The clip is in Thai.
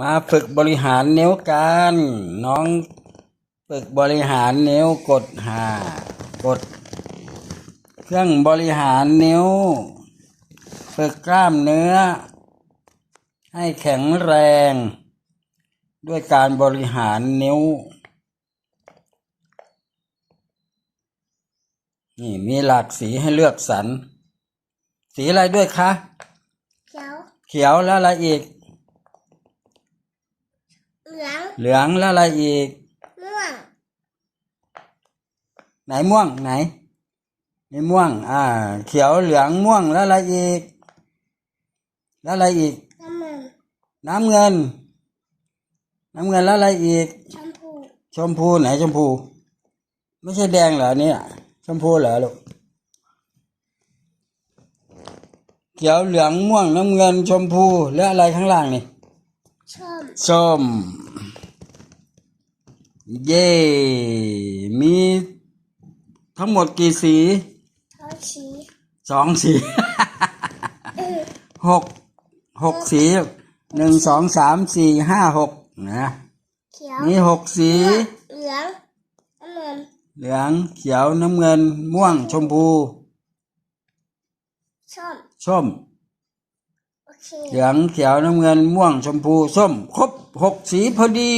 มาฝึกบริหารนิ้วกัน น้องฝึกบริหารนิ้วกดหากด เครื่องบริหารนิ้ว ฝึกกล้ามเนื้อ ให้แข็งแรง ด้วยการบริหารนิ้ว นี่มีหลากสีให้เลือกสรรสีอะไรด้วยคะ เขียว เขียวแล้วอะไรอีก เหลืองเหลืองแล้วอะไรอีก ม่วงไหนม่วงไหนนี่ม่วง อ่า เขียวเหลืองม่วงแล้วอะไรอีก แล้วอะไรอีก น้ำมันน้ำเงิน น้ำเงินแล้วอะไรอีก ชมพูชมพูไหนชมพู ไม่ใช่แดงเหรอเนี่ยชมพูเหรอลูกเขียวเหลืองม่วงน้ำเงินชมพูแล้วอะไรข้างล่างนี่ ชมส้ม เย่มีทั้งหมดกี่สีเท้าชีสองสี หกหกสีหนึ่งสองสามสี่ห้าหกนะเขียวมีหกสี เหลืองน้ำเงินเหลืองเขียวน้ำเงิน ม่วงชมพูชมส้มโอเค เหลืองเขียวน้ำเงินม่วงชมพูส้ม ครบหกสีพอดี